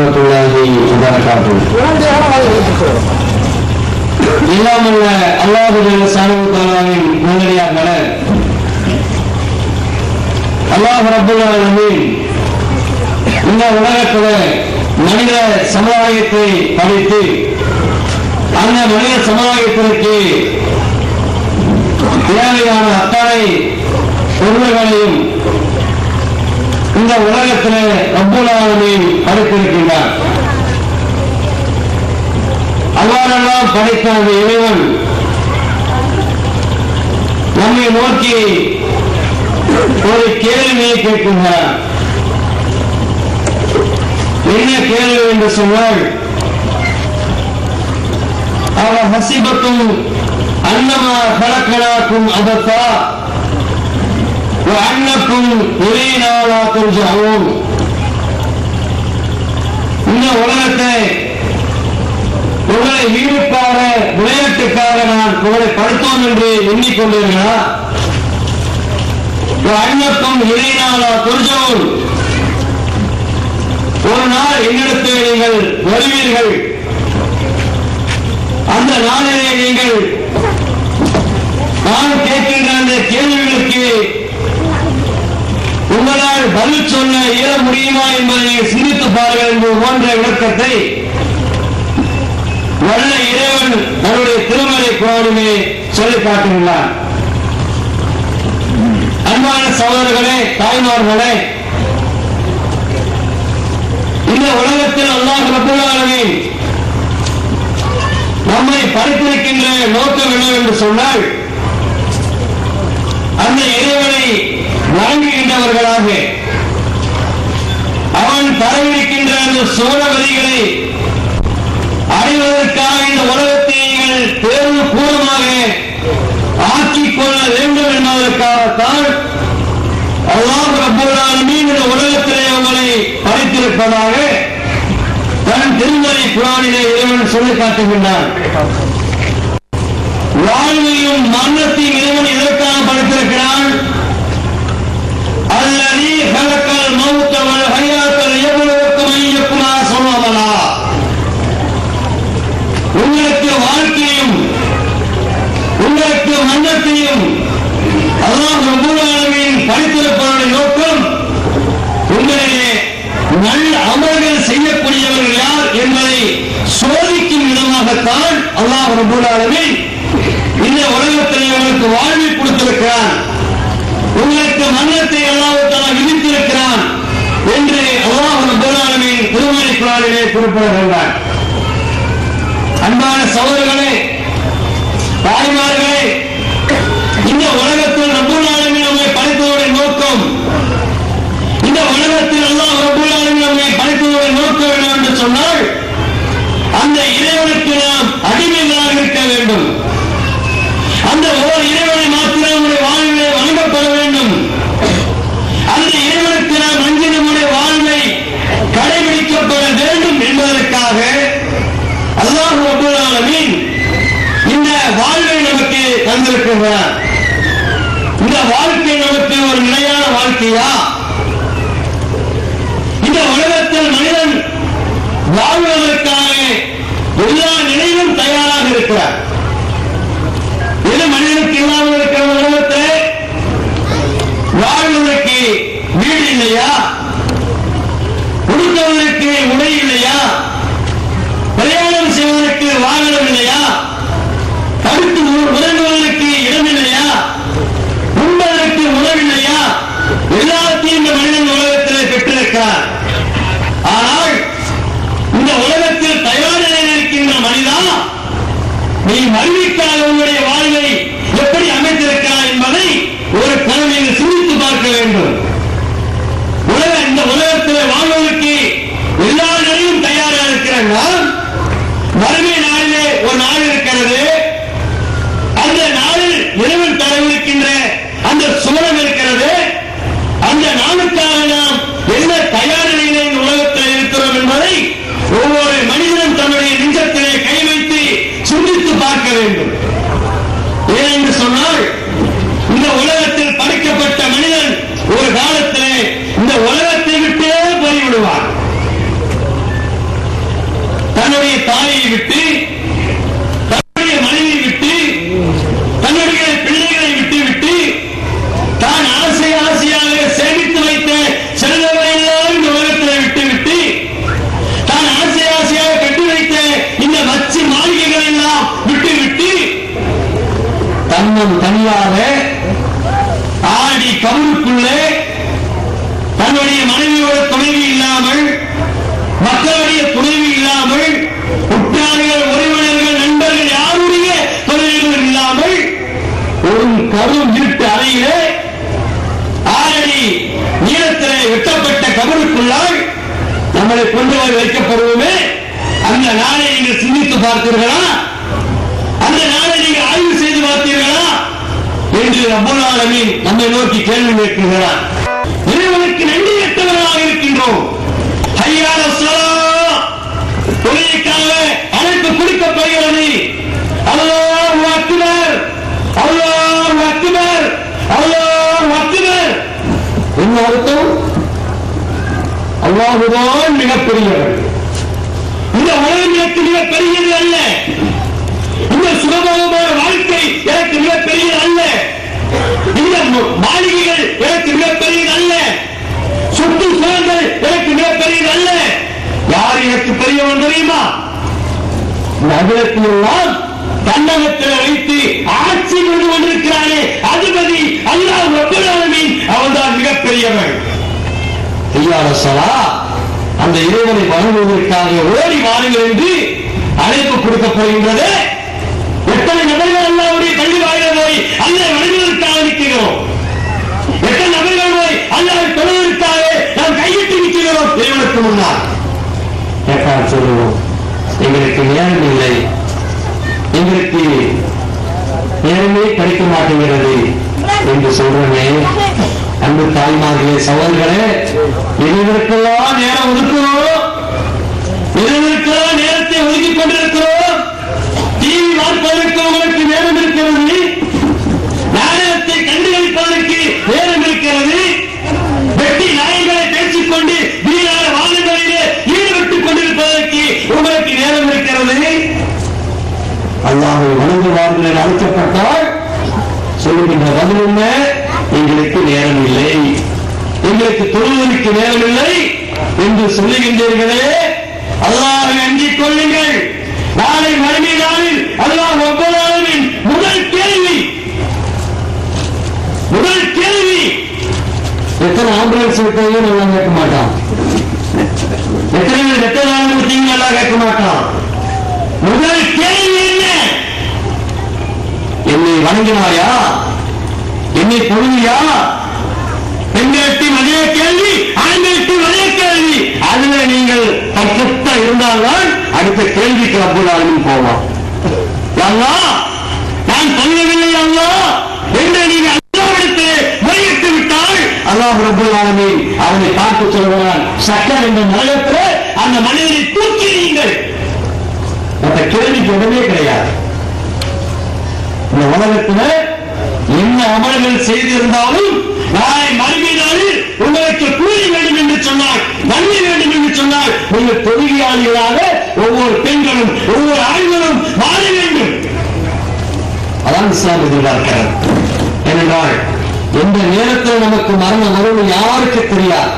ورحمة الله وبركاته இல்லாமல்ல அல்லாஹுடைய சாணவத்தாலாவின் முன்னடியார்கள அல்லாஹ் ரப்புல் ஆலமீன் இந்த உலகத்தில் மனித சமுதாயத்தை படைத்து அந்த மனித சமுதாயத்திற்கு தேவையான அத்தனை பொருள்களையும் இந்த உலகத்தில் ரப்புலாலுமே படைத்திருக்கின்றார். அவ்வாறெல்லாம் படைத்த அந்த இறைவன் நம்மை நோக்கி ஒரு கேள்வியை கேட்கின்றார். என்ன கேள்வி என்று சொன்னால் அவர் ஹசிபத்தும் அன்னமா கலக்கலாக்கும் அதத்தா அன்னக்கும் நாளா கொஞ்சம் இந்த உலகத்தை உங்களை ஈடுபாட விளையாட்டுக்காக நான் உங்களை படுத்தோம் என்று எண்ணிக்கொண்டிருக்கிறார். அன்னக்கும் இறையினாலா கொஞ்சம் ஒரு நாள் என்னிடத்தை நீங்கள் வருவீர்கள். அந்த நாளிலே நீங்கள் நான் கேட்கின்ற அந்த கேள்விகளுக்கு உங்களால் பதில் சொல்ல இயல முடியுமா என்பதை சிந்தித்து பாருங்கள் என்று போன்ற விளக்கத்தை வல்ல இறைவன் தன்னுடைய திருமலை குரானிலே சொல்லி காட்டுகிறான் அன்பான சகோதரர்களே தாய்மார்களே இந்த உலகத்தில் அல்லாஹ் ரபுல்லாலமே நம்மை படைத்திருக்கின்ற நோக்கம் என்னவென்று சொன்னால் அந்த இறைவனை வழங்குகின்றவர்களாக அவன் தரவிருக்கின்ற அந்த சோழவதிகளை அடைவதற்காக இந்த உலகத்தை நீங்கள் தேர்வு பூர்வமாக ஆக்கிக் கொள்ள வேண்டும் என்பதற்காகத்தான் அல்லாஹ் ரப்பூராலுமீன் இந்த உலகத்திலே அவங்களை படைத்திருப்பதாக தன் திருமலை புராணிலே இறைவன் சொல்லி காட்டுகின்றான். வாழ்வையும் மரணத்தையும் இறைவன் எதற்காக படைத்திருக்கிறான்? ஹலக்கல் மௌத்தவல் ஹயாத்தல் எவ்வளவுக்கும் யார் என்பதை சோதிக்கும் விதமாகத்தான் அல்லாஹ் ரபுலாளவின் இந்த உலகத்தில் உங்களுக்கு வாழ்வை கொடுத்திருக்கிறார் உங்களுக்கு மன்னத்தை அல்லாஹால விதித்திருக்கிறான் என்று அல்லாஹ் ரப்பலாலமின் திருமணி குரானிலே குறிப்பிடுகின்றார். அன்பான சகோதரர்களே தாய்மார்களே இந்த உலகத்தில் ரப்பலாலமின் நம்மை படைத்தவருடைய நோக்கம் இந்த உலகத்தில் அல்லாஹ் ரப்பலாலமின் நம்மை படைத்தவருடைய நோக்கம் என்ன என்று சொன்னால் அந்த இறைவனுக்கு நாம் அடிமைகளாக இருக்க வேண்டும். அந்த ஓர் இறைவனை மாத்திரம் நம்முடைய வாழ்விலே வழங்கப்பட வேண்டும் அந்த இறைவனுக்கு நாம் அஞ்சு நம்முடைய வாழ்வை கடைபிடிக்கப்பட வேண்டும் என்பதற்காக அல்லாஹ் ரப்பல் ஆலமீன் இந்த வாழ்வை நமக்கு தந்திருக்கின்றார் இந்த வாழ்க்கை நமக்கு ஒரு நிலையான வாழ்க்கையா இந்த உலகத்தில் மனிதன் வாழ்வதற்காக எல்லா நிலையிலும் தயாராக இருக்கிறார் இது மனிதனுக்கு இல்லாமல் இருக்கிற உலகத்தை வாழ்வதற்கு வீடு இல்லையா? உடுத்துவதற்கு உடை இல்லையா? பிரயாணம் செய்வதற்கு வாகனம் இல்லையா? படுத்து உறங்குவதற்கு இடம் இல்லையா? உண்பதற்கு உணவில்லையா எல்லாத்தையும் இந்த மனிதன் உலகத்தில் பெற்றிருக்கிறார். ஆனால் இந்த உலக அறிவித்தால் உங்களுடைய வாழ்வை எப்படி அமைந்திருக்கிறார் என்பதை ஒரு குழந்தையை சிந்தித்து பார்க்க வேண்டும். உலக இந்த உலகத்தில் வாழ்வதற்கு எல்லா நிலையும் தயாராக இருக்கிறாங்க வறுமை நாளிலே ஒரு நாள் இருக்கிறது. அந்த நாளில் இறைவன் தரவிருக்கின்ற அந்த சுமரம் இருக்கிறது. அந்த நாளுக்காக என்று சொன்னால் இந்த உலகத்தில் படைக்கப்பட்ட மனிதன் ஒரு காலத்திலே இந்த உலகத்தை விட்டே போய்விடுவார் தன்னுடைய தாயை விட்டு தன்னுடைய மனைவியை விட்டு தன்னுடைய பிள்ளைகளை விட்டு விட்டு தான் ஆசை ஆசையாக சேமித்து வைத்த செல்வங்களை எல்லாம் இந்த உலகத்தில் விட்டு விட்டு தான் ஆசை ஆசையாக கட்டி வைத்த இந்த வச்சு மாளிகைகளை எல்லாம் விட்டு விட்டு தன்னம் தனியாக ஆடி கவுருக்குள்ளே தன்னுடைய மனைவியோட துணைவி இல்லாமல் மக்களுடைய துணைவி இல்லாமல் உற்றார்கள் உறவினர்கள் நண்பர்கள் யாருடைய துணைவிகள் இல்லாமல் ஒரு கரும் இருட்டு அறையிலே ஆறடி நீளத்திலே வெட்டப்பட்ட கபருக்குள்ளால் நம்மளை கொண்டு போய் வைக்கப்படுவோமே. அந்த நாளை நீங்கள் சிந்தித்து பார்த்தீர்களா? அந்த நாளை நீங்கள் ஆய்வு செய்து பார்த்தீர்களா? என்று அபுல் ஆலமின் நம்மை நோக்கி கேள்வி கேட்கிறார். என்ன அர்த்தம் அல்லாஹுதான் மிகப்பெரியவர். இந்த உலகம் மிக பெரியது அல்ல. இந்த சுகபோகமான வாழ்க்கை எனக்கு மிக பெரியது அல்ல. இந்த மாளிகைகள் எனக்கு மிக பெரியது அல்ல. சொத்து சுகங்கள் எனக்கு மிக பெரியது அல்ல. யார் எனக்கு பெரியவன் தெரியுமா? நகரத்தில் எல்லாம் தன்னகத்தில் வைத்து ஆட்சி கொண்டு கொண்டிருக்கிறானே. அதிபதி அல்லாஹ் ரபுல் ஆலமீன். அவன்தான் மிகப்பெரியவன். ஐயாரசலா அந்த இறைவனை வணங்குவதற்காக ஓடி வாருங்கள் என்று அழைப்பு கொடுக்கப்படுகின்றது. எத்தனை நபர்கள் அல்லாவுடைய பள்ளி வாயில அல்ல வணங்குவதற்காக நிற்கிறோம்? எத்தனை நபர்கள் போய் அல்லாவை தொழுவதற்காக நாம் கையிட்டு நிற்கிறோம் இறைவனுக்கு முன்னால். சொல்லுவோம். எங்களுக்கு நேரம் இல்லை. எங்களுக்கு நேரமே கிடைக்க மாட்டேங்கிறது என்று சொல்றேன் அன்பு தாய்மார்களே சகோதரர்களே இவர்களுக்கெல்லாம் நேரம் ஒதுக்கிறோம் இவர்களுக்கெல்லாம் நேரத்தை ஒதுக்கிக் கொண்டிருக்கிறோம். டிவி பார்ப்பதற்கு உங்களுக்கு நேரம் இருக்கிறது. நாணயத்தை கண்டுகளிப்பதற்கு நேரம் இருக்கிறது. வெட்டி நாயங்களை பேசிக்கொண்டு வீணான வாதங்களிலே ஈடுபட்டுக் கொண்டிருப்பதற்கு உங்களுக்கு நேரம் இருக்கிறது. அல்லாஹை வணங்குவார்கள் என அழைக்கப்பட்டால் சொல்லுகின்ற பதில் என்ன? எங்களுக்கு நேரம் இல்லை எங்களுக்கு தொழுவதற்கு நேரம் இல்லை என்று சொல்லுகின்றீர்களே அல்லாஹை அஞ்சிக் கொள்ளுங்கள். நாளை மறுமை நாளில் அல்லாஹ் ஒவ்வொருவரின் முதல் கேள்வி முதல் கேள்வி எத்தனை ஆம்புலன்ஸ் விட்டதையும் நல்லா கேட்க மாட்டான்? எத்தனை எத்தனை விட்டீங்க நல்லா கேட்க மாட்டான்? முதல் கேள்வி என்ன? என்னை வணங்கினாயா? என்னை பொழுதியா பெண்களுக்கும் அதே கேள்வி ஆண்களுக்கும் அதே கேள்வி. அதுல நீங்கள் பக்கத்தா இருந்தால்தான் அடுத்த கேள்விக்கு அப்புறம் போவோம் நான் சொல்லவில்லை அல்லா என்று நீங்கள் அல்லாவிடத்து முறையிட்டு விட்டால் அல்லாஹ் ரபுல் ஆலமீன் அவனை பார்த்து சொல்கிறான் சக்கர் என்ற நரகத்திலே அந்த மனிதனை தூக்கி நீங்கள். அந்த கேள்விக்கு உடனே கிடையாது. இந்த உலகத்துல என்ன அமல்கள் செய்திருந்தாலும் நாளை மறுமை நாளில் உங்களுக்கு கூலி வேண்டும் என்று சொன்னால் நன்மை வேண்டும் என்று சொன்னால் நீங்கள் தொழுகையாளிகளாக ஒவ்வொரு பெண்களும் ஒவ்வொரு ஆண்களும் மாற வேண்டும். அதான் இஸ்லாம் எதிர்பார்க்கிறார் ஏனென்றால் எந்த நேரத்தில் நமக்கு மரணம் வரும் யாருக்கு தெரியாது?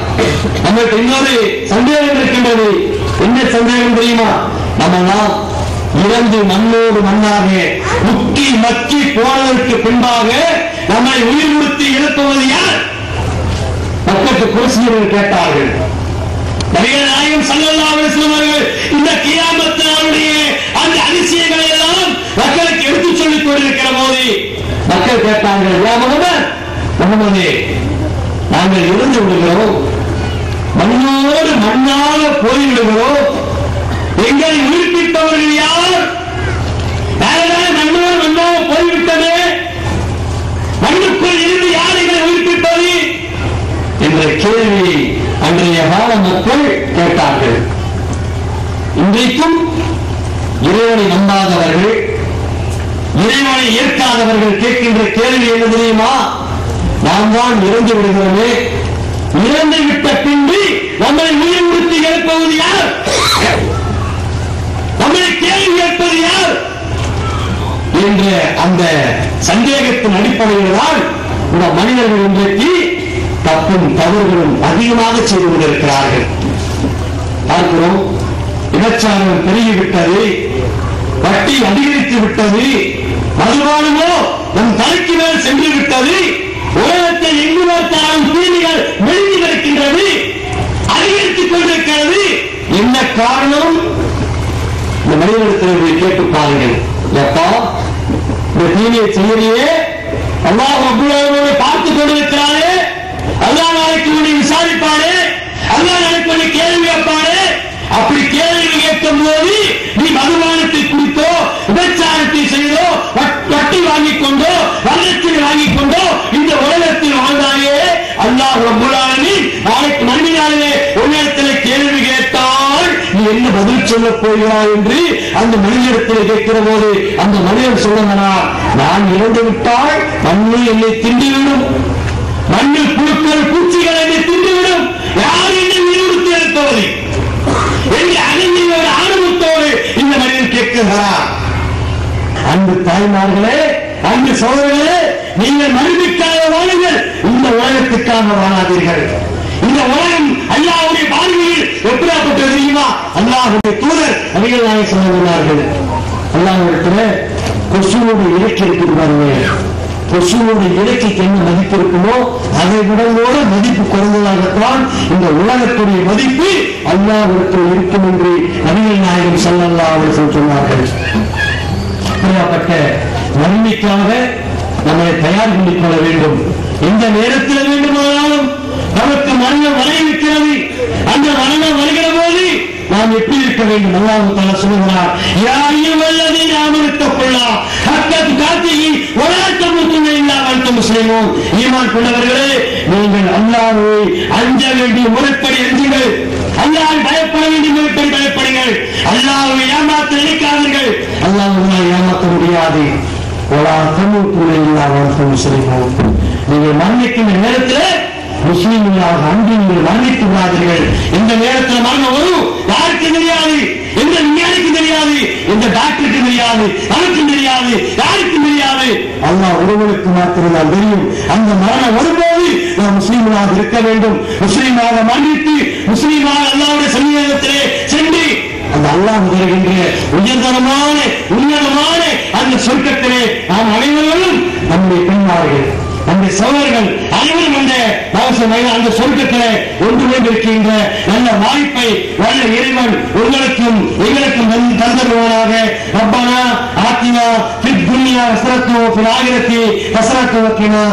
நமக்கு இன்னொரு சந்தேகம் இருக்கின்றது. என்ன சந்தேகம் தெரியுமா? நம்ம இறந்து மண்ணோடு மண்ணாக முக்கி மக்கி போனதற்கு பின்பாக நம்மை உயிர் கொடுத்து எழுப்புவது யார்? மக்களுக்கு குருசியர்கள் கேட்டார்கள். நபிகள் நாயகம் ஸல்லல்லாஹு அவர்கள் இந்த கியாமத்தினாருடைய அந்த அதிசயங்களை எல்லாம் மக்களுக்கு எடுத்து சொல்லிக் கொண்டிருக்கிற போது மக்கள் கேட்டார்கள் யா முகமது முகமதே நாங்கள் இருந்து விடுகிறோம். மண்ணோடு மண்ணாக போய்விடுகிறோம். எங்களை உயிர்ப்பித்தவர்கள் யார்? நம்மளோடு வந்தோம் போய்விட்டது. மண்ணுக்குள் இருந்து யார் எங்களை உயிர்ப்பிப்பது என்ற கேள்வி அன்றைய கால மக்கள் கேட்டார்கள். இன்றைக்கும் இறைவனை நம்பாதவர்கள் இறைவனை ஏற்காதவர்கள் கேட்கின்ற கேள்வி என்ன தெரியுமா? நாம் தான் இறந்து விடுகிறோமே. இறந்து விட்ட பின்பு நம்மை உயிர் எழுப்புவது யார்? நம்மை கேள்வி கேட்பது யார்? என்ற அந்த சந்தேகத்தின் அடிப்படையில் தான் இந்த மனிதர்கள் இன்றைக்கு தப்பும் தவறுகளும் அதிகமாக செய்து கொண்டிருக்கிறார்கள். பார்க்கிறோம் விபச்சாரம் பெருகிவிட்டது வட்டி அதிகரித்து விட்டது மதுபானமோ நம் தலைக்கு மேல் சென்று விட்டது உலகத்தை எங்கு பார்த்தாலும் தீமைகள் மெழுகி கிடக்கின்றது அதிகரித்துக் கொண்டிருக்கிறது. என்ன காரணம்? இந்த மனிதனிடத்தில் கேட்டு பாருங்கள். எப்பா இந்த தீனியை செய்யலையே அல்லாஹ் அபுல்லாவோடு பார்த்து கொண்டிருக்கிறாரே? அல்லா நாளைக்கு உன்னை விசாரிப்பாரே அல்லாஹ் நாளைக்கு உன்னை கேள்வி கேட்பாரே அப்படி கேள்வி கேட்கும் போது நீ மதுபானத்தை குடித்தோ விபச்சாரத்தை செய்தோ வட்- வட்டி வாங்கிக் கொண்டோ வரலட்சணை வாங்கிக் கொண்டோ இந்த உலகத்தில் வாழ்ந்தாயே அல்லாஹ் ரபுல்லாலி நாளைக்கு மறுமையாளே உன்னிடத்தில் கேள்வி கேட்டால் நீ சொல்லப் பதில் போகிறாய் என்று அந்த மனிதனிடத்தில் கேட்கிற போது அந்த மனிதன் சொல்லுங்கனா நான் இறந்து விட்டால் மண்ணு என்னை திண்டிவிடும் மண்ணில் புழுக்கள் பூச்சிகள் என்னை திண்டிவிடும் யார் என்னை உயிர்த்து இருப்பவரை என்று அகந்தியோட ஆணவத்தோடு இந்த மனிதன் கேட்கிறார். அன்பு தாய்மார்களே அன்பு சோதரர்களே நீங்கள் மனிதக்காக வாழுங்கள். இந்த உலகத்துக்காக வாழாதீர்கள். இந்த உலகம் அல்லாவுடைய பார்வையில் எப்படியாப்பட்டது தெரியுமா அவருடைய தூதர் அவைகள் நாங்கள் சொல்லுகிறார்கள் அல்லாவிடத்துல கொசுவோடு இலக்கு இருக்குது பாருங்க. கொசுவோட இலக்கைக்கு என்ன மதிப்பு இருக்குமோ அதை விடவோட மதிப்பு குறைந்ததாகத்தான் இந்த உலகத்துடைய மதிப்பு அல்லாவிடத்தில் இருக்கும் என்று நபிகள் நாயகம் சொல்லல்லா அவர்கள் சொன்னார்கள். அப்படியாப்பட்ட நன்மைக்காக நம்மை தயார் பண்ணிக் கொள்ள வேண்டும். எந்த நேரத்தில் வேண்டுமானாலும் நமக்கு மரணம் வரையிருக்கிறது அந்த மரணம் வருகிற நாம் எப்படி இருக்க வேண்டும்? அல்லாஹு தாலா சொல்லுகிறார் யாரையும் அல்லது நாம் தக்குல்லாஹ் ஹக்க துகாத்திஹி வ லா தமூதுன்ன இல்லா வ ஈமான் கொண்டவர்களே நீங்கள் அல்லாஹ்வை அஞ்ச வேண்டிய முறைப்படி அஞ்சுங்கள். அல்லாஹ் பயப்பட வேண்டிய முறைப்படி பயப்படுங்கள். அல்லாஹ்வை ஏமாற்ற நினைக்காதீர்கள். அல்லாஹ்வை ஏமாற்ற முடியாது. ஒலா தமிழ் இல்லா இல்லாமல் முஸ்லிமும் நீங்கள் மரணிக்கின்ற நேரத்தில் முஸ்லீம்களாக அன்று நீங்கள் மரணித்து விடாதீர்கள் இந்த நேரத்தில் மரணம் வரும். யாருக்கு தெரியாது? எந்த விஞ்ஞானிக்கு தெரியாது? எந்த டாக்டருக்கு தெரியாது? நமக்கும் தெரியாது. யாருக்கும் தெரியாது? அல்லா ஒருவனுக்கு மாத்திரம்தான் தெரியும். அந்த மரணம் வரும்போது நாம் முஸ்லீம்களாக இருக்க வேண்டும். முஸ்லீமாக மன்னித்து முஸ்லீமாக அல்லாவுடைய சன்னிதானத்திலே சென்று அந்த அல்லாஹ் தருகின்ற உயர்தரமான உன்னதமான அந்த சொர்க்கத்திலே நாம் அனைவரும் நம்மை பெண்மார்கள் அந்த சோழர்கள் அனைவரும் அந்த அந்த சொர்க்கத்திலே ஒன்று கொண்டிருக்கின்ற நல்ல வாய்ப்பை நல்ல இறைவன் உங்களுக்கும் எங்களுக்கும் தந்து- தந்தருவானாக ரப்பானா ஆத்தினா பித் துன்யா ஹஸ்ரத்து ஃபில் ஆகிரத்தி ஹஸ்ரத்து வக்கினா